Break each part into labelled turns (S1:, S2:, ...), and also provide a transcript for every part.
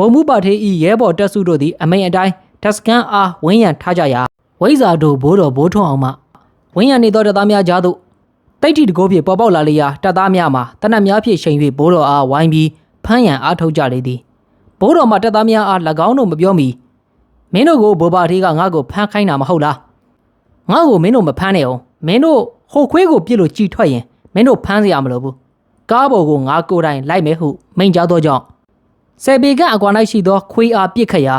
S1: ဗိုလ်မှူးပါထေးဤရဲဘော်တက်စုတို့သည်အမိန်အတိုင်းတပ်စခန်းအားဝင်းရံထားကြရာဝိဇာတို့ဘိုးတော်ဘိုးထွန်းအောင်မှဝင်းရံနေသောတပ်သားများကြားသို့တိတ်တီတကိုးဖြင့်ပေါ်ပေါက်လာလျာတပ်သားများမှာတနတ်များဖြင့်ချိန်၍ဘိုးတော်အားဝိုင်းပြီးဖမ်းရန်အားထုတ်ကြလေသည်ဘိုးတော်မှတပ်သားများအား၎င်းတို့မပြောမီမင်းတို့ကိုဘိုးပါထေးကငါ့ကိုဖမ်းခိုင်းတာမဟုတ်လားငါ့ကိုမင်းတို့မဖမ်းနဲ့အောင်မင်းတို့ဟိုခွေးကိုပြစ်လို့ကြည်ထွက်ရင်မင်းတို့ဖမ်းစရာမလိုဘူးကားပေါ်ကိုငါကိုယ်တိုင်လိုက်မယ်ဟုမိန့်ကြားသောကြောင့် ဆယ်ပေကအကွာ၌ရှိသောခွေးအားပစ်ခတ်ရာ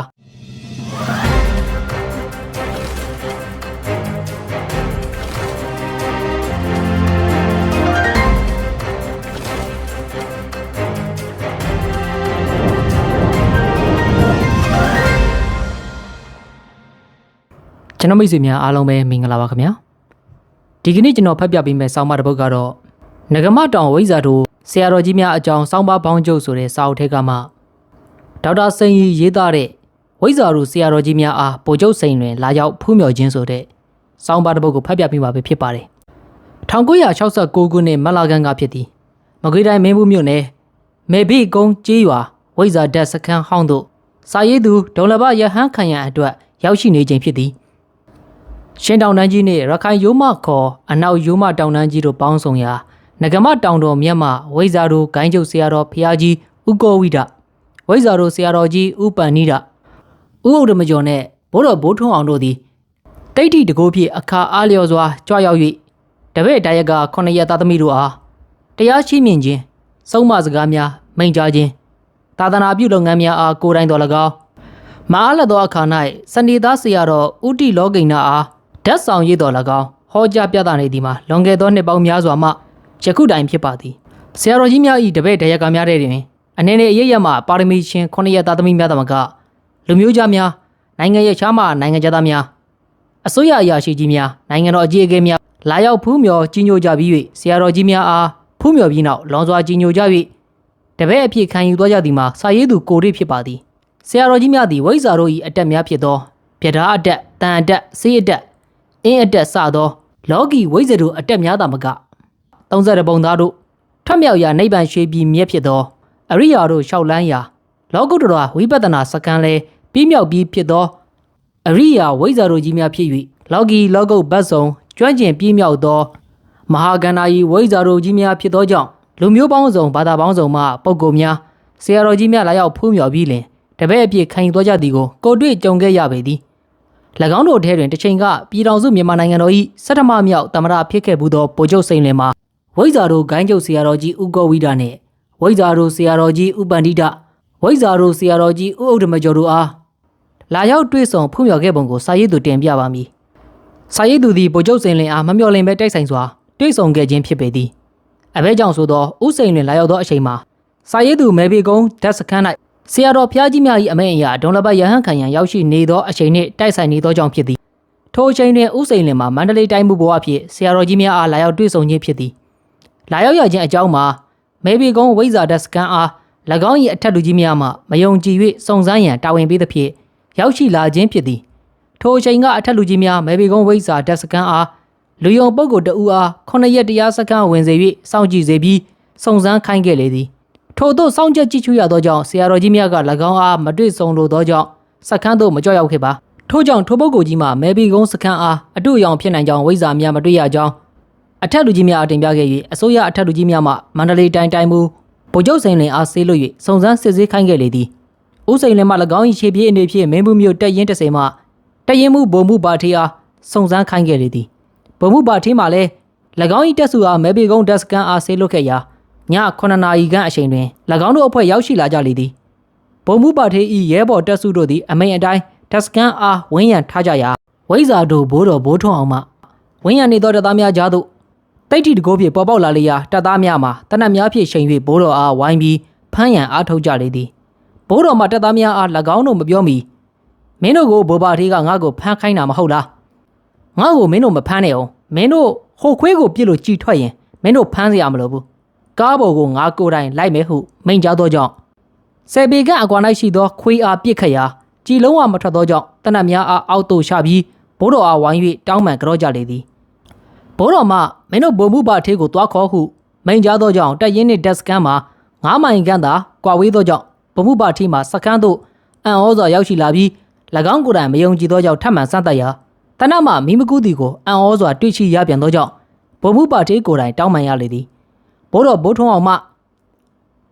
S1: ကျွန်တော်မိတ်ဆွေများအားလုံးပဲမင်္ဂလာပါခင်ဗျာဒီကနေ့ကျွန်တော်ဖတ်ပြပေးမယ့်ဆောင်းပါးတစ်ပုဒ်ကတော့ငကမတောင်ဝိဇာတို့ဆရာတော်ကြီးများအကြောင်းဆောင်းပါးပေါင်းကျုပ်ဆိုတဲ့စာအုပ်ထဲကမှ ဒေါက်တာစိန်ရီရေးသားတဲ့ဝိဇ္ဇာရုဆရာတော်ကြီးများအားပိုကျုပ်စိန်တွင်လာရောက်ဖူးမြော်ခြင်းဆိုတဲ့စောင်းပါတစ်ပုဒ်ကိုဖတ်ပြပေးမှာပဲဖြစ်ပါတယ်။1969ခုနှစ်မတ်လကန်းကဖြစ်သည်။မကွေးတိုင်းမင်းဘူးမြို့နယ်မေဘိကုန်းကျေးရွာဝိဇ္ဇာတက်စခန်းဟောင်းတို့စာရေးသူဒေါ်လဘရဟန်းခံရန်အတွက်ရောက်ရှိနေခြင်းဖြစ်သည်။ရှင်းတောင်တန်းကြီးနှင့်ရခိုင်ရိုးမခေါ်အနောက်ရိုးမတောင်တန်းကြီးတို့ပေါင်းဆောင်ရာငကမတောင်တော်မြတ်မဝိဇ္ဇာရုဂိုင်းကျုပ်ဆရာတော်ဖျားကြီးဥကောဝိဒ ဝိဇ္ဇာတို့ဆရာတော်ကြီးဥပန်နိဒဥဥဒ္ဓမကျော်နဲ့ဘိုးတော်ဘိုးထွန်းအောင်တို့သည်တိတ်တိတကိုးဖြင့်အခါအားလျော်စွာကြွရောက်၍တပည့်တရက်ကခொနရက်သားသမီးတို့အားတရားရှိမြင်ခြင်းစုံမစကားများမိန့်ကြားခြင်းသာသနာပြုလုပ်ငန်းများအားကိုယ်တိုင်တော်၎င်းမအားလက်သောအခါ၌စနေသားဆရာတော်ဥတီလောကိဏအားဓာတ်ဆောင်ရည်တော်၎င်းဟောကြားပြသနေသည်မှာလွန်ခဲ့သောနှစ်ပေါင်းများစွာမှယခုတိုင်ဖြစ်ပါသည်ဆရာတော်ကြီးများ၏တပည့်တရက်ကများတဲ့တွင် အနေနဲ့အရေးရမှပါရမီရှင်ခုနှစ်ရက်သားသမီးများသမကလူမျိုးသားများနိုင်ငံရဲ့ခြားမှနိုင်ငံသားများအစိုးရအရာရှိကြီးများနိုင်ငံတော်အကြီးအကဲများလာရောက်ဖူးမြော်ကြီးညိုကြပြီး၍ဆရာတော်ကြီးများအားဖူးမြော်ပြီးနောက်လွန်စွာကြီးညိုကြ၍တပည့်အဖြစ်ခံယူသွားကြသည်မှာစာရေးသူကိုရိဖြစ်ပါသည်ဆရာတော်ကြီးများသည်ဝိဇ္ဇာတို့၏အတက်များဖြစ်သောဗျဒါအတက်တန်အတက်စေးအတက်အင်းအတက်စသော လောကီဝိဇ္ဇာတို့အတက်များသာမက30ပုံသားတို့ထမြောက်ရာနိဗ္ဗာန်ရွှေပြည်မြတ်ဖြစ်သော အရိယာတို့လျှောက်လန်းရာလောကုတ္တရာဝိပဿနာစကံလဲပြီးမြောက်ပြီးဖြစ်သောအရိယာဝိဇ္ဇာတို့ကြီးများဖြစ်၍လောကီလောကုတ်ဘတ်စုံကျွမ်းကျင်ပြီးမြောက်သောမဟာကန္နာယီဝိဇ္ဇာတို့ကြီးများဖြစ်သောကြောင့်လူမျိုးပေါင်းစုံဘာသာပေါင်းစုံမှပုဂ္ဂိုလ်များဆရာတော်ကြီးများလာရောက်ဖူးမြော်ပြီးလင်တပည့်အပြည့်ခံယူသွားကြသည်ကိုကိုတွေ့ကြုံခဲ့ရပေသည်၎င်းတို့ထဲတွင်တစ်ချိန်ကပြည်တော်စုမြန်မာနိုင်ငံတော်၏စက်တမမြောက်တမရဖြစ်ခဲ့ဘူးသောဗိုလ်ချုပ်စိန်လင်မှာဝိဇ္ဇာတို့ဂိုင်းကျုပ်ဆရာတော်ကြီးဥကောဝိဒနှင့် ဝိဇ္ဇာတို့ဆရာတော်ကြီးဥပန္တိတဝိဇ္ဇာတို့ဆရာတော်ကြီးဥဥဒ္ဓမကျော်တို့အားလာရောက်တွေ့ဆုံဖူးမြော်ခဲ့ပုံကိုစာရေးသူတင်ပြပါမည်။စာရေးသူသည်ဗိုလ်ချုပ်စိန်လင်အားမမျှော်လင့်ပဲတိုက်ဆိုင်စွာတွေ့ဆုံခဲ့ခြင်းဖြစ်ပေသည်။အဘဲကြောင့်ဆိုသောဥစိန်လင်လာရောက်သောအချိန်မှာစာရေးသူမဲဘီကုန်းဓာတ်စခန်း၌ဆရာတော်ဖျားကြီးများ၏အမိန့်အရဒုံလဘရဟန်းခံရန်ရောက်ရှိနေသောအချိန်နှင့်တိုက်ဆိုင်နေသောကြောင့်ဖြစ်သည်။ထိုအချိန်တွင်ဥစိန်လင်မှာမန္တလေးတိုင်းမှုဘဝဖြင့်ဆရာတော်ကြီးများအားလာရောက်တွေ့ဆုံခြင်းဖြစ်သည်။လာရောက်ရခြင်းအကြောင်းမှာ မဲဘီကုန်းဝိဇ္ဇာဓာတ်စခန်းအား၎င်း၏အထက်လူကြီးများမှမယုံကြည်၍စုံစမ်းရန်တာဝန်ပေးသဖြင့်ရောက်ရှိလာခြင်းဖြစ်သည်ထိုအချိန်ကအထက်လူကြီးများမဲဘီကုန်းဝိဇ္ဇာတက်စကန်အားလူယုံပုဂ္ဂိုလ်တဦးအားခုနှစ်ရက်တရားစခန်းဝင်စေ၍စောင့်ကြည့်စေပြီးစုံစမ်းခိုင်းခဲ့လေသည်ထို့သောစောင့်ကြည့်ကြည့်ချူရသောကြောင့်ဆရာတော်ကြီးများက၎င်းအားမတွေ့ဆုံလိုသောကြောင့်စခန်းသို့မကြောက်ရောက်ခဲ့ပါထို့ကြောင့်ထိုပုဂ္ဂိုလ်ကြီးမှမဲဘီကုန်းစခန်းအားအတူအယောင်ဖြစ်နိုင်ကြောင်းဝိဇ္ဇာများမတွေ့ရကြောင်း အထက်လူကြီးများအတင်ပြခဲ့၍အစိုးရအထက်လူကြီးများမှမန္တလေးတိုင်းတိုင်းမူဗိုလ်ချုပ်စိန်လင်အားဆေးလွှတ်၍စုံစမ်းစစ်ဆေးခိုင်းခဲ့လေသည်ဦးစိန်လင်မှ၎င်း၏ခြေပြေးအနေဖြင့်မင်းဘူးမျိုးတက်ရင်တစင်မှတက်ရင်မှုဘုံမှုပါထေးအားစုံစမ်းခိုင်းခဲ့လေသည်ဘုံမှုပါထေးမှလည်း၎င်း၏တက်စုအားမဲပေကုန်းဒက်စကန်အားဆေးလွှတ်ခဲ့ရာည9နာရီခန့်အချိန်တွင်၎င်းတို့အဖွဲ့ရောက်ရှိလာကြလေသည်ဘုံမှုပါထေး၏ရဲဘော်တက်စုတို့သည်အမိန်အတိုင်းဒက်စကန်အားဝင်းရံထားကြရာဝိဇာတို့ဘိုးတော်ဘိုးထွန်းအောင်မှဝင်းရံနေသောတပ်သားများကြားသို့ တိတ်တီတကိုးဖြင့်ပေါ်ပေါက်လာလျာတပ်သားများမှာတနတ်များဖြင့်ချိန်၍ဘိုးတော်အားဝိုင်းပြီးဖမ်းရန်အားထုတ်ကြလေသည်ဘိုးတော်မှတပ်သားများအား၎င်းတို့မပြောမီမင်းတို့ကိုဘိုးဘာထေးကငါ့ကိုဖမ်းခိုင်းတာမဟုတ်လားငါ့ကိုမင်းတို့မဖမ်းနဲ့အောင်မင်းတို့ဟိုခွေးကိုပြစ်လို့ကြည်ထွက်ရင်မင်းတို့ဖမ်းစရာမလိုဘူးကားပေါ်ကိုငါကိုယ်တိုင်လိုက်မယ်ဟုမိန့်ကြားသောကြောင့်ဆယ်ပေကအကွာ၌ရှိသောခွေးအားပြစ်ခတ်ရာကြည်လုံးဝမထွက်သောကြောင့်တနတ်များအားအောက်သို့ချပြီးဘိုးတော်အားဝိုင်း၍တောင်းပန်ကြောကြလေသည် ဘိုးတော်မှမင်းတို့ဘုံမှုပါထေးကိုတွားခေါ်ဟုမိန်ကြားသောကြောင့်တက်ရင်နှင့်ဒက်စကန်မှာ9မိုင်ခန့်သာကွာဝေးသောကြောင့်ဗမှုပါတီမှစကန်းသို့အံ့ဩစွာရောက်ရှိလာပြီး၎င်းကိုယ်တိုင်မယုံကြည်သောကြောင့်ထပ်မံစသက်ရာတနတ်မှမိမကူသည်ကိုအံ့ဩစွာတွေ့ရှိရပြန်သောကြောင့်ဗမှုပါတီကိုယ်တိုင်တောင်းပန်ရလေသည်ဘိုးတော်ဘိုးထွန်းအောင်မှ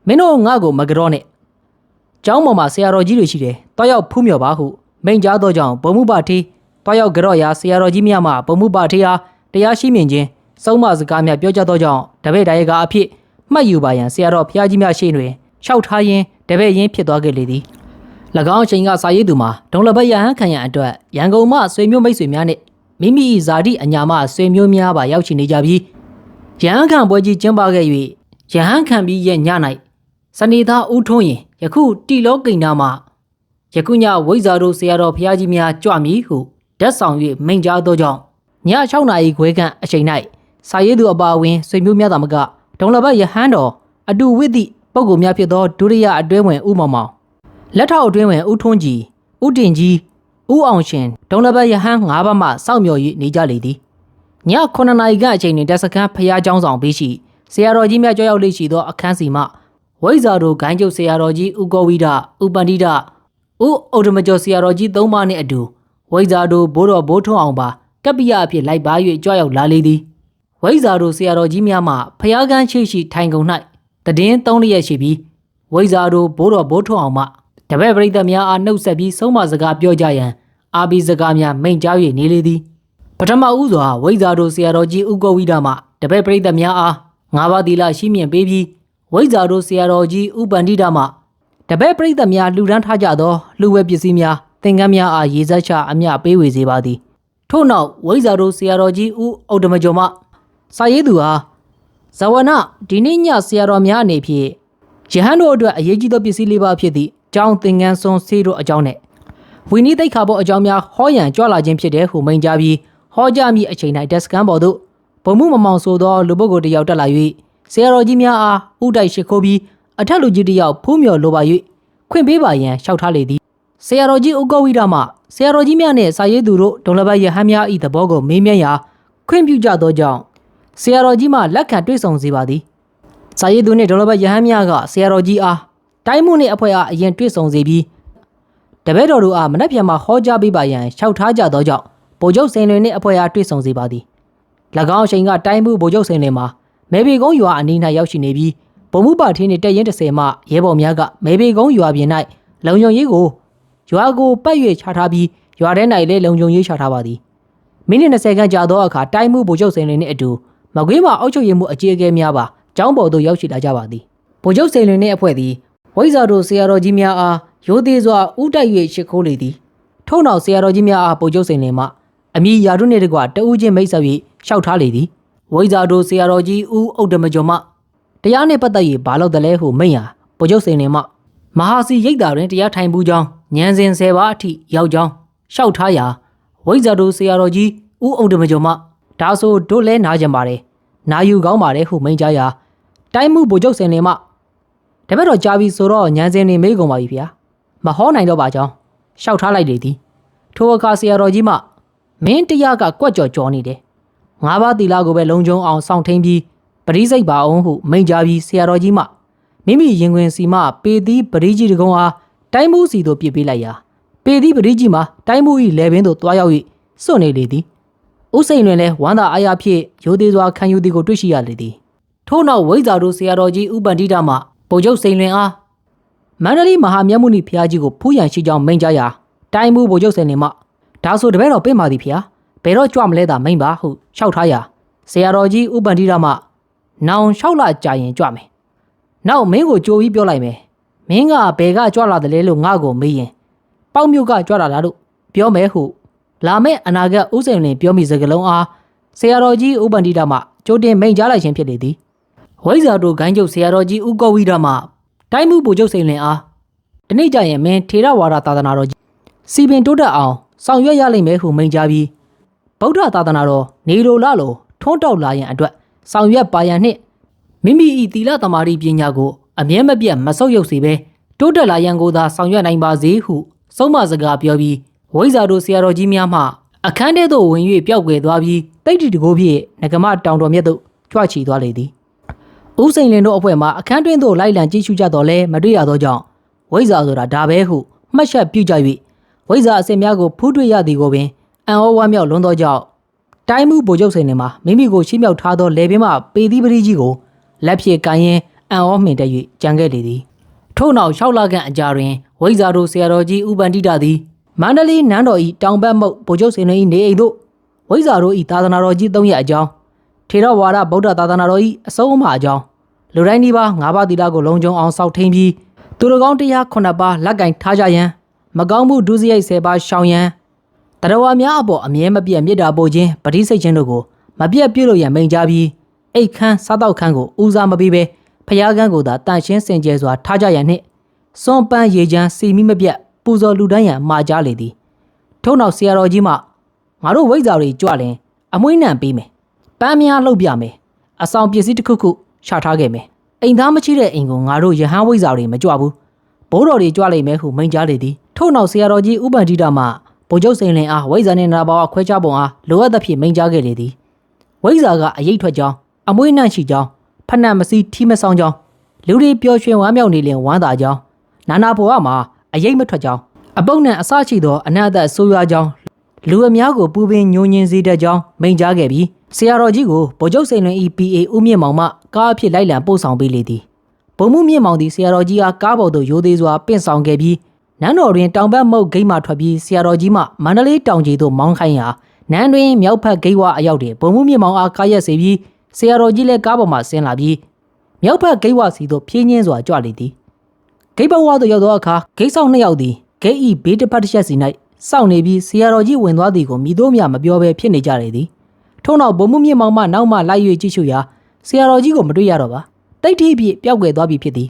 S1: မင်းတို့ငါ့ကိုမကြောနဲ့ကျောင်းပေါ်မှာဆရာတော်ကြီးတွေရှိတယ်တွားရောက်ဖူးမြော်ပါဟုမိန့်ကြားသောကြောင့်ဗမှုပါတီတွားရောက်ကြော့ရာဆရာတော်ကြီးများမှဗမှုပါတီအား တရားရှိမြင်ခြင်းစုံမစကားများပြောကြားသောကြောင့်တပည့်တိုင်းကအဖြစ်မှတ်ယူပါရန်ဆရာတော်ဘုရားကြီးများရှေ့တွင်လျှောက်ထားရင်းတပည့်ရင်းဖြစ်သွားခဲ့လေသည်၎င်းအချိန်ကစာရေးသူမှာဒုံလဘရဟန်းခံရန်အတွက်ရန်ကုန်မှဆွေမျိုးမိတ်ဆွေများနှင့်မိမိ၏ဇာတိအညာမှဆွေမျိုးများပါရောက်ရှိနေကြပြီးရဟန်းခံပွဲကြီးကျင်းပခဲ့၍ရဟန်းခံပြီးရဲ့ည၌စနေသားဦးထွန်းရင်ယခုတီလောကိန်းနာမှယခုညဝိဇ္ဇာတို့ဆရာတော်ဘုရားကြီးများကြွမည်ဟုဓာတ်ဆောင်၍မိန့်ကြားသောကြောင့် ည6နာရီခွဲခန့်အချိန်၌စာရေးသူအပါအဝင်ဆွေမျိုးများသာမကဒုံလဘရဟန်းတော်အတူဝိသည့်ပုဂ္ဂိုလ်များဖြစ်သောဒုတိယအတွင်းဝင်ဦးမောင်မောင်လက်ထောက်အတွင်းဝင်ဦးထွန်းကြည်ဦးတင်ကြီးဦးအောင်ရှင်ဒုံလဘရဟန်း၅ပါးမှစောင့်မျှော်၍နေကြလေသည်ည9နာရီခန့်အချိန်တွင်တက်စခန်းဖျားเจ้าဆောင်ပြီးရှိဆရာတော်ကြီးများကြောက်ရောက်လေရှိသောအခန်းစီမှဝိဇ္ဇာတို့ဂိုင်းကျုပ်ဆရာတော်ကြီးဦးကောဝိဒဦးပန္တိဒဦးဩဒမကျော်ဆရာတော်ကြီးသုံးပါးနှင့်အတူဝိဇ္ဇာတို့ဘိုးတော်ဘိုးထွန်းအောင်ပါ ကပ္ပိယအဖြစ်လိုက်ပါ၍ကြွရောက်လာလေသည်ဝိဇ္ဇာတို့ဆရာတော်ကြီးများမှဖျားကန်းချိရှိထိုင်ကုန်၌တည်င်းသုံးလျက်ရှိပြီးဝိဇ္ဇာတို့ဘိုးတော်ဘိုးထွန်းအောင်မှတပည့်ပရိသတ်များအားနှုတ်ဆက်ပြီးဆုံးမစကားပြောကြရန်အာဘီစကားများမိန့်ကြား၍နေလေသည်ပထမဦးစွာဝိဇ္ဇာတို့ဆရာတော်ကြီးဥကောဝိဒမှတပည့်ပရိသတ်များအားငါးပါးသီလရှိမြင့်ပေးပြီးဝိဇ္ဇာတို့ဆရာတော်ကြီးဥပန္တိဒမှတပည့်ပရိသတ်များလှူဒန်းထားကြသောလူဝဲပစ္စည်းများသင်္ကန်းများအားရေစက်ချအမျှပေးဝေစေပါသည် ထို့နောက်ဝိဇ္ဇာတို့ဆရာတော်ကြီးဥဩဒမကျော်မှစာရေးသူအားဇဝနဒီနေ့ညဆရာတော်များအနေဖြင့်ယဟန်တို့အတွက်အရေးကြီးသောပစ္စည်းလေးပါးဖြစ်သည့်ကျောင်းသင်္ကန်းစွန်ဆေးတို့အကြောင်းနဲ့ဝီနီးသိက္ခာပေါ်အကြောင်းများဟောရန်ကြွလာခြင်းဖြစ်တဲ့ဟုမိန်ကြားပြီးဟောကြားမိအချိန်၌တက်စကန်ပေါ်သို့ဘုံမှုမမောင်ဆိုသောလူပုဂ္ဂိုလ်တစ်ယောက်တက်လာ၍ဆရာတော်ကြီးများအားဥတိုက်ရှိခိုးပြီးအထက်လူကြီးတစ်ယောက်ဖူးမြော်လိုပါ၍ခွင့်ပေးပါရန်လျှောက်ထားလေသည်ဆရာတော်ကြီးဥကောဝိဒမှ ဆရာတော်ကြီးများနှင့်စာရေးသူတို့ဒုံလဘယဟန်များ၏သဘောကိုမေးမြန်းရာခွင့်ပြုကြသောကြောင့်ဆရာတော်ကြီးမှလက်ခံတွေ့ဆုံစေပါသည်။စာရေးသူနှင့်ဒေါ်လဘတ်ယဟန်မြကဆရာတော်ကြီးအားတိုင်းမှုနှင့်အဖွဲ့အားအရင်တွေ့ဆုံစေပြီးတပည့်တော်တို့အားမနက်ဖြန်မှဟောကြားပေးပါရန်လျှောက်ထားကြသောကြောင့်ဗိုလ်ချုပ်စိန်လွင်နှင့်အဖွဲ့အားတွေ့ဆုံစေပါသည်။၎င်းအချိန်ကတိုင်းမှုဗိုလ်ချုပ်စိန်လွင်မှာမဲဘေကုန်းရွာအနီး၌ရောက်ရှိနေပြီးဗိုလ်မှုပါထင်းနှင့်တက်ရင်30မှရဲဘော်များကမဲဘေကုန်းရွာပြင်၌လုံယုံရေးကို ရွာကိုပတ်၍ချထားပြီးရွာထဲ၌လည်းလုံယုံရေးချထားပါသည်။မိနစ်20ခန့်ကြာသောအခါတိုင်းမှုဗိုလ်ချုပ်စိန်လွင်နှင့်အတူမကွေးမှာအောက်ချုပ်ရမှုအကြီးအကဲများပါကျောင်းပေါ်သို့ရောက်ရှိလာကြပါသည်ဗိုလ်ချုပ်စိန်လွင်နှင့်အဖွဲ့သည်ဝိဇ္ဇာတို့ဆရာတော်ကြီးများအားရိုသေစွာဥတိုက်၍ရှ िख ိုးလေသည်ထို့နောက်ဆရာတော်ကြီးများအားဗိုလ်ချုပ်စိန်လွင်မှအမိယာတို့နှင့်တကွတဦးချင်းမိတ်ဆက်၍ရှောက်ထားလေသည်ဝိဇ္ဇာတို့ဆရာတော်ကြီးဦးဥဒ္ဓမကျော်မှတရားနှင့်ပတ်သက်၍ဘာလို့တလဲဟုမိန့်ရာဗိုလ်ချုပ်စိန်လွင်မှမဟာစီရိတ်တာတွင်တရားထိုင်ပူးကြောင်း ညံစင်ဆယ်ပါအထိရောက်ကြောင်းရှောက်ထားရာဝိဇ္ဇာတို့ဆရာတော်ကြီးဦးဥဒ္ဓမကျော်မှဒါဆိုတို့လဲနားကြပါတယ်နာယူကောင်းပါတယ်ဟုမိန့်ကြားရာတိုင်းမှုဗိုလ်ချုပ်စင်လင်မှတပည့်တော်ကြားပြီးဆိုတော့ညံစင်နေမေးကုန်ပါပြီဗျာမဟောနိုင်တော့ပါကြောင်းရှောက်ထားလိုက်လေသည်ထိုအခါဆရာတော်ကြီးမှမင်းတရားကကွက်ကြော်ကြော်နေတယ်ငါးပါးတီလာကိုပဲလုံခြုံအောင်စောင့်ထိန်ပြီးပရိစိတ်ပါအောင်ဟုမိန့်ကြားပြီးဆရာတော်ကြီးမှမိမိရင်ခွင်စီမှပေသီးပရိကြီးတကုံအား တိုင်းမှုစီသို့ပြစ်ပေးလိုက်ရာပေသီးပရိကြီးမှာတိုင်းမှု၏လေပင်သို့တွားရောက်၍စွန့်နေလေသည်ဦးစိန်လွင်လည်းဝမ်းသာအားရဖြင့်ရိုသေစွာခံယူသည်ကိုတွေ့ရှိရလေသည်ထို့နောက်ဝိဇ္ဇာတို့ဆရာတော်ကြီးဥပန္တိတမှဗိုလ်ချုပ်စိန်လွင်အားမန္တလေးမဟာမြတ်မုနီဖျားကြီးကိုဖူးရန်ရှိကြောင်းမိန့်ကြားရာတိုင်းမှုဗိုလ်ချုပ်စိန်လွင်မှဒါဆိုတပည့်တော်ပြင်ပါသည်ဖျားဘယ်တော့ကြွမလဲသာမိန့်ပါဟုလျှောက်ထားရာဆရာတော်ကြီးဥပန္တိတမှနောင်လျှောက်လာကြရင်ကြွမယ်နောက်မင်းကိုကြိုပြီးပြောလိုက်မယ် မင်းကဘယ်ကကြွလာတယ်လဲလို့ငါ့ကိုမေးရင်ပေါက်မြို့ကကြွလာတာလို့ပြောမယ်ဟုလာမယ့်အနာဂတ်ဥစိန်လင်ပြောမိစကလုံးအားဆရာတော်ကြီးဥပန္တိတမှကြိုတင်မိန့်ကြားလိုက်ခြင်းဖြစ်လေသည်ဝိဇ္ဇာတို့ဂိုင်းကျုပ်ဆရာတော်ကြီးဥကောဝိဒမှတိုင်းမှုပူကျုပ်စိန်လင်အားဒီနေ့ကျရင်မင်းထေရဝါဒသာသနာတော်ကြီးစီပင်တိုးတက်အောင်ဆောင်ရွက်ရလိမ့်မယ်ဟုမိန့်ကြားပြီးဗုဒ္ဓသာသနာတော်နေလိုလလိုထွန်းတောက်လာရန်အတွက်ဆောင်ရွက်ပါရန်နှင့်မိမိ၏သီလသမာဓိပညာကို အမြဲမပြတ်မဆုတ်ယုတ်စေဘဲတိုးတက်လာရန်ကိုသာဆောင်ရွက်နိုင်ပါစေဟုဆုံးမစကားပြောပြီးဝိဇ္ဇာတို့ဆရာတော်ကြီးများမှအခန်းထဲသို့ဝင်၍ပျောက်ကွယ်သွားပြီးတိတ်တီတကိုးဖြင့်ငကမတောင်တော်မြတ်သို့ကြွချီသွားလေသည်ဦးစိန်လင်တို့အဖွဲ့မှအခန်းတွင်းသို့လိုက်လံကြည့်ရှုကြတော့လဲမတွေ့ရသောကြောင့်ဝဝိဇ္ဇာဆိုတာဒါပဲဟုမှတ်ချက်ပြုကြ၍ဝိဇ္ဇာအစစ်များကိုဖူးတွေ့ရသည်ကိုပင်အံ့ဩဝမ်းမြောက်လွန်းသောကြောင့်တိုင်းမှုဗိုလ်ချုပ်စိန်နေမှာမိမိကိုရှိမြောက်ထားသောလေပင်မှပေသီးပရိကြီးကိုလက်ဖြင့်ကန်ရင် အံ့ဩမှင်တက်၍ကြံခဲ့လေသည်ထို့နောက်၆လခန့်အကြာတွင်ဝိဇ္ဇာတို့ဆရာတော်ကြီးဥပန္တိတသည်မန္တလေးနန်းတော်၏တောင်ဘက်မုတ်ဗိုလ်ချုပ်စိန်နေ၏နေအိမ်သို့ဝိဇ္ဇာတို့၏သာသနာတော်ကြီး၃ရက်အကြောင်းထေရဝါဒဗုဒ္ဓသာသနာတော်၏အဆုံးအမအကြောင်းလူတိုင်းဒီပါ၅ပါးသီလကိုလုံခြုံအောင်စောင့်ထိန်ပြီးသူတော်ကောင်းတရား9ပါးလက်ကင်ထားကြရန်မကောင်းမှုဒုစရိုက်10ပါးရှောင်ရန်တရဝါများအပေါ်အမြဲမပြတ်မေတ္တာပို့ခြင်းပဋိစိတ်ခြင်းတို့ကိုမပြတ်ပြုလို့ရန်မိန်ကြားပြီးအိတ်ခမ်းစားတော့ခမ်းကိုဦးစားမပေးဘဲ ဖျားကန်းကိုသာတန့်ရှင်းစင်ကြယ်စွာထားကြရန်နှင့်စွန်ပန်းရေချမ်းစီမိမပြတ်ပူဇော်လူတိုင်းရန်မှာကြားလေသည်ထို့နောက်ဆရာတော်ကြီးမှငါတို့ဝိဇ္ဇာတွေကြွလင်အမွှေးနှံပေးမယ်ပန်းများလှုပ်ပြမယ်အဆောင်ပစ္စည်းတစ်ခုခုရှာထားခဲ့မယ်အိမ်သားမရှိတဲ့အိမ်ကိုငါတို့ရဟန်းဝိဇ္ဇာတွေမကြွဘူးဘိုးတော်တွေကြွလိမ့်မယ်ဟုမိန့်ကြားလေသည်ထို့နောက်ဆရာတော်ကြီးဥပန္တိတမှဗိုလ်ချုပ်စိန်လင်အားဝိဇ္ဇာနှင့်နာဘာဝခွဲခြားပုံအားလိုအပ်သဖြင့်မိန့်ကြားခဲ့လေသည်ဝိဇ္ဇာကအရေးထွက်ကြောင်းအမွှေးနှံ့ရှိကြောင်း ဖက်နှက်မစီးထီးမဆောင်ကြောင်းလူတွေပျော်ရွှင်ဝမ်းမြောက်နေလင်ဝမ်းသာကြောင်းနာနာဘဝမှာအရေးမထွက်ကြောင်းအပုပ်နှံအစရှိသောအနတ်အသက်ဆိုးရွားကြောင်းလူအများကိုပူပင်ညှိုညင်စေတဲ့ကြောင်းမိန့်ကြားခဲ့ပြီးဆရာတော်ကြီးကိုဗိုလ်ချုပ်စိန်လွင် EPA ဦးမြင့်မောင်မှကားအဖြစ်လိုက်လံပို့ဆောင်ပေးလေသည်ဘုံမှုမြင့်မောင်သည်ဆရာတော်ကြီးအားကားပေါ်သို့ရိုသေးစွာပင့်ဆောင်ခဲ့ပြီးနန်းတော်တွင်တောင်ဘက်မုတ်ဂိတ်မှထွက်ပြီးဆရာတော်ကြီးမှမန္တလေးတောင်ကြီးသို့မောင်းခိုင်းရာနန်းတွင်မြောက်ဖက်ဂိတ်ဝအရောက်တွင်ဘုံမှုမြင့်မောင်အားကားရက်စေပြီး ဆရာတော်ကြီးလည်းကားပေါ်မှဆင်းလာပြီးမြောက်ဖက်ဂိတ်ဝစီသို့ဖြင်းညင်းစွာကြွလေသည်ဂိတ်ဘဝသို့ရောက်သောအခါဂိတ်ဆောင်နှစ်ယောက်သည်ဂိတ်ဤဘေးတစ်ဖက်တစ်ချက်စီ၌စောင့်နေပြီးဆရာတော်ကြီးဝင်သွားသည်ကိုမိတို့မြမပြောဘဲဖြစ်နေကြလေသည်ထို့နောက်ဘုံမှုမြင့်မောင်မှနောက်မှလိုက်၍ကြည့်ရှုရာဆရာတော်ကြီးကိုမတွေ့ရတော့ပါတိတ်ထိပ်ပြည့်ပျောက်ကွယ်သွားပြီဖြစ်သည်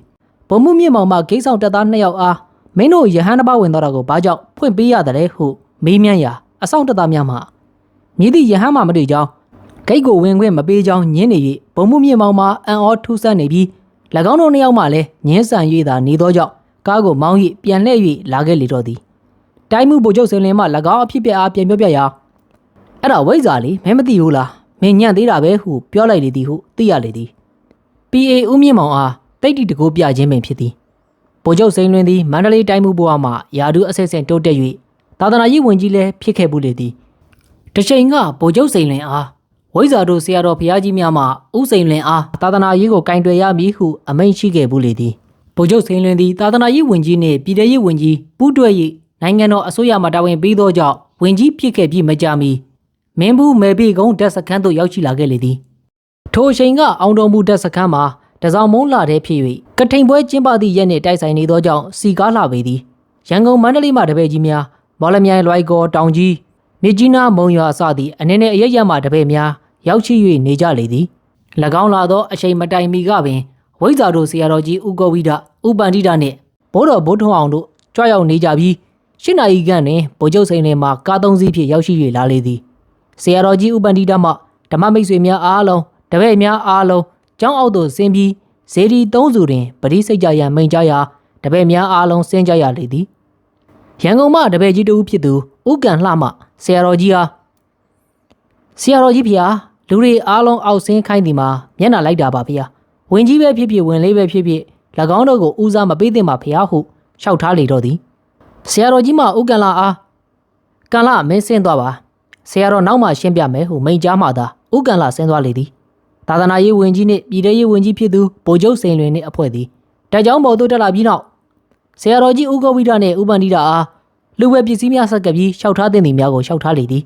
S1: ဘုံမှုမြင့်မောင်မှဂိတ်ဆောင်တပ်သားနှစ်ယောက်အားမင်းတို့ယဟန်တစ်ပါးဝင်သွားတာကိုဘာကြောင့်ဖွင့်ပေးရတယ်ဟုမေးမြန်းရာအဆောင်တပ်သားများမှမြည်သည့်ယဟန်မှမတွေ့ကြောင်း ဂိတ်ကိုဝင်ခွင့်မပေးကြောင်းညင်းနေ၍ဘုံမှုမြင့်မောင်မှအံ့ဩထူးဆန်းနေပြီး၎င်းတို့နှစ်ယောက်မှလည်းညင်းဆန်၍သာနေသောကြောင့်ကားကိုမောင်း၍ပြန်လှည့်၍လာခဲ့လေတော့သည်တိုင်းမှုဗိုလ်ချုပ်စင်လင်မှ၎င်းအဖြစ်ပြအားပြန်ပြောပြရာအဲ့ဒါဝိဇ္ဇာလေမင်းမသိဘူးလားမင်းညံ့သေးတာပဲဟုပြောလိုက်လေသည်ဟုသိရလေသည် PA ဦးမြင့်မောင်အားတိတ်တိတကိုးပြခြင်းပင်ဖြစ်သည်ဗိုလ်ချုပ်စိန်လွင်သည်မန္တလေးတိုင်းမှုဘဝမှယာဒူးအဆက်ဆက်တိုးတက်၍သာသနာရေးဝန်ကြီးလည်းဖြစ်ခဲ့ဘူးလေသည်တစ်ချိန်ကဗိုလ်ချုပ်စိန်လွင်အား ဝိဇ္ဇာတို့ဆရာတော်ဘုရားကြီးများမှဥစိန်လွင်အားသာသနာရေးကိုကင်တွယ်ရမည်ဟုအမိန့်ရှိခဲ့ဘူးလေသည်ဗိုလ်ချုပ်စိန်လွင်သည်သာသနာရေးဝန်ကြီးနှင့်ပြည်ထရေးဝန်ကြီးပူးတွဲ၍နိုင်ငံတော်အစိုးရမှတာဝန်ပေးသောကြောင့်ဝန်ကြီးဖြစ်ခဲ့ပြီးမကြာမီမင်းဘူးမဲပေကုန်းတပ်စခန်းသို့ရောက်ရှိလာခဲ့လေသည်ထိုအချိန်ကအောင်တော်မူတပ်စခန်းမှာတစောင်းမုံလာတဲ့ဖြစ်၍ကထိန်ပွဲကျင်းပသည့်ရက်နှင့်တိုက်ဆိုင်နေသောကြောင့်စီကားလာပေသည်ရန်ကုန်မန္တလေးမှတပည့်ကြီးများမော်လမြိုင်လွိုက်ကောတောင်ကြီး မြစ်ကြီးနားမုံရွာအစသည့်အနေနဲ့အရရက်မှတပည့်များရောက်ရှိ၍နေကြလေသည်၎င်းလာသောအချိန်မတိုင်မီကပင်ဝိဇ္ဇာတို့ဆရာတော်ကြီးဥကောဝိဒဥပန္တိတနှင့်ဘိုးတော်ဘိုးထွန်းအောင်တို့ကြွရောက်နေကြပြီးရှင်းနာရီခန့်တွင်ဗိုလ်ချုပ်စိန်လင်မှကားသုံးစီးဖြင့်ရောက်ရှိ၍လာလေသည်ဆရာတော်ကြီးဥပန္တိတမှဓမ္မမိတ်ဆွေများအားလုံးတပည့်များအားလုံးကျောင်းအောက်သို့ဆင်းပြီးဇေဒီသုံးစုတွင်ပရိစိတ်ကြရန်မိန်ကြရာတပည့်များအားလုံးဆင်းကြရလေသည်ရန်ကုန်မှတပည့်ကြီးတဦးဖြစ်သူဥက္ကံလှမှ ဆရာတော်ကြီးအားဆရာတော်ကြီးဖေဟာလူတွေအားလုံးအောက်ဆင်းခိုင်းသည်မှာမျက်နှာလိုက်တာပါဖေဟာဝင်ကြီးပဲဖြစ်ဖြစ်ဝင်လေးပဲဖြစ်ဖြစ်၎င်းတို့ကိုဦးစားမပေးသင့်ပါဖေဟာဟုလျှောက်ထားလေတော့သည်ဆရာတော်ကြီးမှဥက္ကံလှအားကံလှမင်းဆင်းသွားပါဆရာတော်နောက်မှရှင်းပြမယ်ဟုမိန်ကြားမှသာဥက္ကံလှဆင်းသွားလေသည်သာသနာရေးဝန်ကြီးနှင့်ပြည်ထရေးဝန်ကြီးဖြစ်သူဗိုလ်ချုပ်စိန်လွင်နှင့်အဖွဲ့သည်တက်ကြောင်းပေါ်သို့တက်လာပြီးနောက်ဆရာတော်ကြီးဦးကောဝိဒနှင့်ဥပန္တိတာအား လူဝဲပစ္စည်းများဆက်ကပ်ပြီးလျှောက်ထားတဲ့သူများကိုလျှောက်ထားလေသည်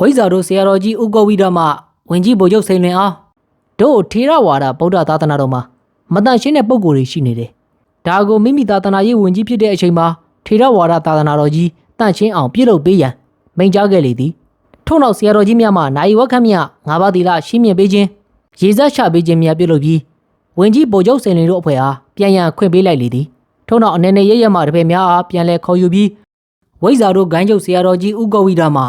S1: ဝိဇ္ဇာတို့ဆရာတော်ကြီးဦးကောဝိဒမှဝန်ကြီးဗိုလ်ချုပ်စိန်လွင်အားတို့ထေရဝါဒဗုဒ္ဓသာသနာတော်မှာမတန်ရှင်းတဲ့ပုံကိုယ်တွေရှိနေတယ်ဒါကိုမိမိသာသနာရေးဝန်ကြီးဖြစ်တဲ့အချိန်မှာထေရဝါဒသာသနာတော်ကြီးတန့်ရှင်းအောင်ပြုလုပ်ပေးရန်မိန့်ကြားခဲ့လေသည်ထို့နောက်ဆရာတော်ကြီးများမှနိုင်ဝက်ခတ်မြငါးပါးသီလရှင်းမြင့်ပေးခြင်းရေစက်ချပေးခြင်းများပြုလုပ်ပြီးဝင်ကြီးဗိုလ်ချုပ်စင်လင်တို့အဖွဲ့အားပြန်ရန်ခွင့်ပေးလိုက်လေသည်ထို့နောက်အနေနဲ့ရရမှတပည့်များအားပြန်လဲခေါ်ယူပြီး ဝိဇ္ဇာတို့ဂိုင်းချုပ်ဆရာတော်ကြီးဥက္ကဝိဒမှ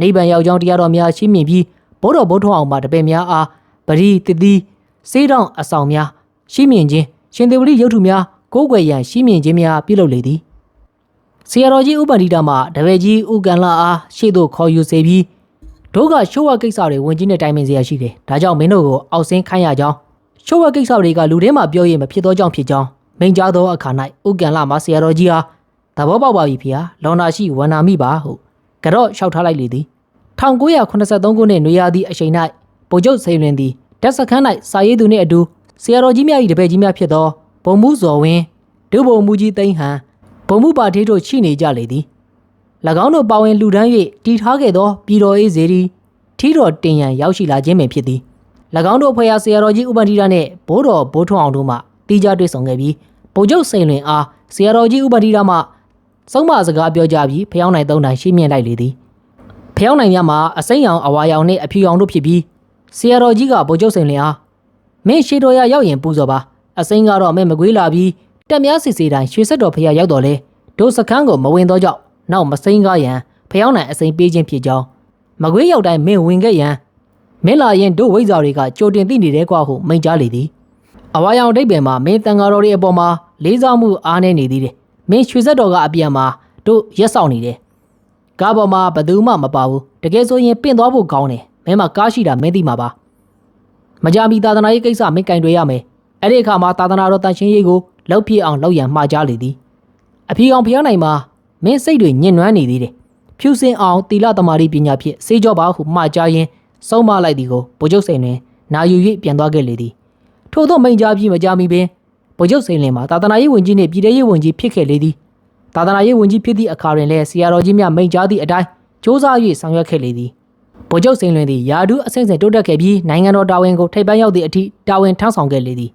S1: နိဗ္ဗာန်ရောက်ကြောင်းတရားတော်များရှင်းမြင့်ပြီးဘုတော်ဘုထုံအောင်မှတပည့်များအားပရိတတိစေးတောင်အဆောင်များရှင်းမြင့်ခြင်းရှင်သေဝတိရုပ်ထုများကိုးကွယ်ရန်ရှင်းမြင့်ခြင်းများပြုလုပ်လေသည်ဆရာတော်ကြီးဥပန္တိတမှတပည့်ကြီးဥကန်လာအားရှေ့သို့ခေါ်ယူစေပြီးတို့ကရှိုးဝကိစ္စတွေဝင်ကြီးနဲ့တိုင်ပင်စရာရှိတယ်။ဒါကြောင့်မင်းတို့ကိုအောက်ဆင်းခိုင်းရကြောင်းရှိုးဝကိစ္စတွေကလူထဲမှာပြောရင်မဖြစ်သောကြောင့်ဖြစ်ကြောင်းမိန်ကြားသောအခါ၌ဥက္ကံလာမှဆရာတော်ကြီးအား သဘောပေါက်ပါပြီဖေဟာလွန်နာရှိဝန္နာမိပါဟုကတော့လျှောက်ထားလိုက်လေသည်1983ခုနှစ်နွေရာသီအချိန်၌ဗိုလ်ချုပ်စိန်လွင်သည်တက်စခန်း၌စာရေးသူနှင့်အတူဆရာတော်ကြီးများ၏တပည့်ကြီးများဖြစ်သောဘုံမှုဇော်ဝင်းဒုဗိုလ်မှူးကြီးသိန်းဟန်ဘုံမှုပါထေးတို့ရှိနေကြလေသည်၎င်းတို့ပါဝင်လူဒန်း၍တည်ထားခဲ့သောပြည်တော်ရေးစေတီထီတော်တင်ရန်ရောက်ရှိလာခြင်းပင်ဖြစ်သည်၎င်းတို့အဖွဲ့အားဆရာတော်ကြီးဥပန္တိရနှင့်ဘိုးတော်ဘိုးထွန်းအောင်တို့မှတီးကြတွေ့ဆုံခဲ့ပြီးဗိုလ်ချုပ်စိန်လွင်အားဆရာတော်ကြီးဥပန္တိရမှ စုံမစကားပြောကြပြီးဖျောင်းနိုင်သုံးတိုင်းရှင်းမြင်လိုက်လေသည်ဖျောင်းနိုင်မြတ်မှာအစိမ့်ရောင်အဝါရောင်နဲ့အဖြူရောင်တို့ဖြစ်ပြီးဆရာတော်ကြီးကဗိုလ်ချုပ်စိန်လင်အားမင်းရှေတော်ရရောက်ရင်ပူဇော်ပါအစိမ့်ကတော့မင်းမကွေးလာပြီးတက်များစီစီတိုင်းရွှေဆက်တော်ဖရာရောက်တော်လဲဒိုစခန်းကိုမဝင်တော့ကြောက်နောက်မစိမ့်ကားရန်ဖျောင်းနိုင်အစိမ့်ပေးခြင်းဖြစ်ကြောင်းမကွေးရောက်တိုင်းမင်းဝင်ခဲ့ရန်မင်းလာရင်တို့ဝိဇ္ဇာတွေကကြိုတင်သိနေတဲ့ကွာဟုမိန့်ကြားလေသည်အဝါရောင်ဒိတ်ပင်မှာမင်းတန်ဃာတော်တွေအပေါ်မှာလေးစားမှုအားနေနေသေးတယ် မင်းရွှေဆက်တော်ကအပြန်မှာတို့ရက်ဆောင်နေတယ်ကားပေါ်မှာဘယ်သူမှမပါဘူးတကယ်ဆိုရင်ပင့်သွားဖို့ကောင်းတယ်မင်းမကားရှိတာမင်းသိမှာပါမကြမီသာသနာရေးကိစ္စမင်းကင်တွေရမယ်အဲ့ဒီအခါမှာသာသနာတော်တန်ရှင်းရေးကိုလောက်ပြည့်အောင်လောက်ရန်မှားကြလေသည်အဖြေအောင်ဖျားနိုင်မှာမင်းစိတ်တွေညှဉ်းနှွမ်းနေသေးတယ်ဖြူစင်အောင်တီလသမารီပညာဖြင့်စေကြောပါဟုမှားကြရင်စုံမလိုက်သည်ကိုဗိုလ်ချုပ်စိန်တွင်နာယူ၍ပြန်သွားခဲ့လေသည်ထို့သောမိန်ကြားပြီးမကြမီပင် ဗိုလ်ချုပ်စိန်လင်မှာသာသနာရေးဝန်ကြီးနှင့်ပြည်ထရေးဝန်ကြီးဖြစ်ခဲ့လေသည်သာသနာရေးဝန်ကြီးဖြစ်သည့်အခါတွင်လည်းဆရာတော်ကြီးများမိန့်ကြားသည့်အတိုင်းစ조사၍ဆောင်ရွက်ခဲ့လေသည်ဗိုလ်ချုပ်စိန်လွင်သည်ယာဒူးအဆင့်ဆင့်တိုးတက်ခဲ့ပြီးနိုင်ငံတော်တာဝန်ကိုထိပ်ပန်းရောက်သည့်အထိတာဝန်ထမ်းဆောင်ခဲ့လေသည်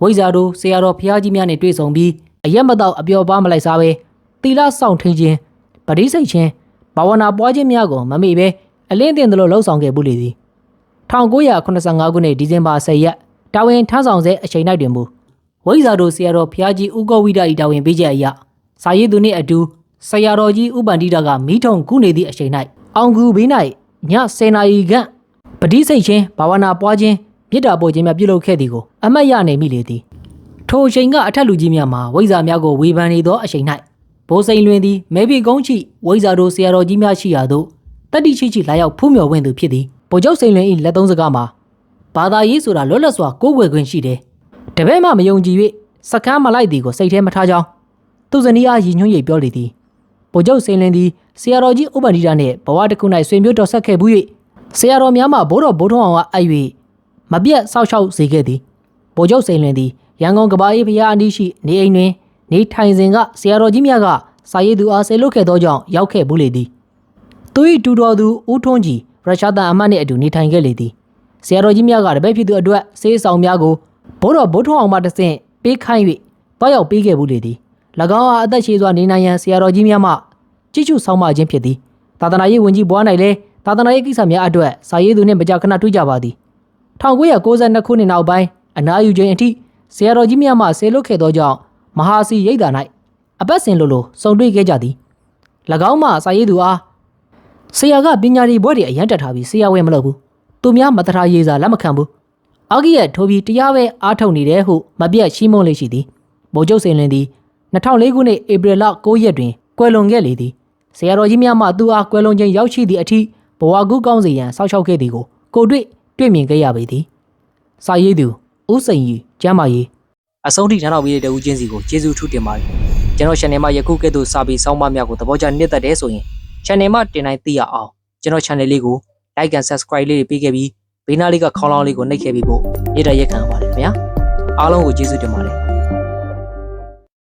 S1: ဝိဇ္ဇာတို့ဆရာတော်ဖျားကြီးများနှင့်တွေ့ဆုံပြီးအရက်မတော့အပျော်ပါမလိုက်စားပဲတီလာဆောင်ထင်းခြင်းပရိစိတ်ခြင်းဘာဝနာပွားခြင်းများကိုမမေ့ပဲအလင်းတင်သလိုလှုပ်ဆောင်ခဲ့မှုလေသည်1985ခုနှစ်ဒီဇင်ဘာ10ရက်တာဝန်ထမ်းဆောင်စေအချိန်၌တွင်မူ ဝိဇ္ဇာတို့ဆရာတော်ဖျားကြီးဦးကောဝိဒ၏တာဝန်ပေးချက်အရစာရေးသူနှင့်အတူဆရာတော်ကြီးဥပန္တိတကမိထုံကုနေသည့်အချိန်၌အောင်ကူဘေး၌ည10နာရီခန့်ပဋိစိတ်ချင်းဘာဝနာပွားခြင်းမေတ္တာပို့ခြင်းများပြုလုပ်ခဲ့သည်ကိုအမတ်ရနေမိလေသည်ထိုအချိန်ကအထက်လူကြီးများမှာဝိဇ္ဇာများကိုဝေဖန်နေသောအချိန်၌ဘိုးစိန်လွင်သည်မဲဘီကုန်းချိဝိဇ္ဇာတို့ဆရာတော်ကြီးများရှိရာသို့တတိချိချိလာရောက်ဖူးမြော်ဝင်သူဖြစ်သည်ဗိုလ်ချုပ်စိန်လွင်၏လက်သုံးစကားမှာဘာသာရေးဆိုတာလွတ်လပ်စွာကိုးကွယ်ခွင့်ရှိတယ် တပည့်မှမယုံကြည်၍စကမ်းမလိုက်သည်ကိုစိတ်ထဲမထားကြောင်းသူဇနီးအားရည်ညွှန်းရိပ်ပြောလေသည်ဗိုလ်ချုပ်စိန်လင်းသည်ဆရာတော်ကြီးဥပန္တိတာနှင့်ဘဝတစ်ခု၌ဆွေမျိုးတော်ဆက်ခဲ့ဘူး၍ဆရာတော်များမှဘိုးတော်ဘိုးထုံးအောင်ကအပ်၍မပြတ်ဆောက်ရှောက်စေခဲ့သည်ဗိုလ်ချုပ်စိန်လင်းသည်ရန်ကုန်ကဘာအေးဖရာအနီးရှိနေအိမ်တွင်နေထိုင်စဉ်ကဆရာတော်ကြီးများကစာရေးသူအားဆေလွတ်ခဲ့သောကြောင့်ရောက်ခဲ့ဘူးလေသည်သူ၏တူတော်သူဦးထွန်းကြည်ရုရှားသားအမတ်နှင့်အတူနေထိုင်ခဲ့လေသည်ဆရာတော်ကြီးများကတပည့်ဖြစ်သူအတွက်စေးဆောင်များကို ဘိုးတော်ဘိုးထုံးအောင်မှတဆင့်ပေးခိုင်း၍တွားရောက်ပေးခဲ့ဘူးလေသည်၎င်းအားအသက်ရှည်စွာနေနိုင်ရန်ဆရာတော်ကြီးများမှကြည်ကျုဆောင်မခြင်းဖြစ်သည်သာသနာရေးဝန်ကြီးဘွား၌လည်းသာသနာရေးကိစ္စများအတွက်စာရေးသူနှင့်မကြာခဏတွေ့ကြပါသည်1992ခုနှစ်နောက်ပိုင်းအနားယူခြင်းအထိဆရာတော်ကြီးများမှဆေလွတ်ခဲ့သောကြောင့်မဟာစီရိတ်တာ၌အပတ်စဉ်လိုလိုစုံတွေ့ခဲ့ကြသည်၎င်းမှစာရေးသူအားဆရာကပညာရီဘွဲ့တွေအရန်တက်ထားပြီးဆရာဝဲမလုပ်ဘူးသူများမတရာရေးစာလက်မခံဘူး အာဂိရဲ့ထိုးပြီးတရားပဲအားထုတ်နေတယ်ဟုမပြတ်ရှင်းမုံလေးရှိသည်ဗိုလ်ချုပ်စိန်လင်းသည်2004ခုနှစ်ဧပြီလ9ရက်တွင်ကွယ်လွန်ခဲ့လေသည်ဆရာတော်ကြီးများမှသူအားကွယ်လွန်ခြင်းရောက်ရှိသည့်အထိဘဝကူးကောင်းစေရန်စောင့်ရှောက်ခဲ့သည်ကိုကိုတွေ့တွေ့မြင်ခဲ့ရပေသည်စာရေးသူဦးစိန်ကြီးကျမ်းမာရေးအဆုံးထိထမ်းတော်ပြီးတဲ့ဦးချင်းစီကိုကျေးဇူးထူးတင်ပါတယ်ကျွန်တော် channel မှာယခုကဲ့သို့စာပေစောင်းပါများကိုသဘောကျနှစ်သက်တယ်ဆိုရင် channel မှာတင်တိုင်းသိရအောင်ကျွန်တော် channel လေးကို like and subscribe လေးတွေပေးခဲ့ပြီး ဘေးနားလေးကခေါင်းလောင်းလေးကိုနှိပ်ခဲ့ပြီးဖို့ရတဲ့ရက်ခံပါတယ်ခင်ဗျာအားလုံးကိုကျေးဇူးတင်ပါတယ်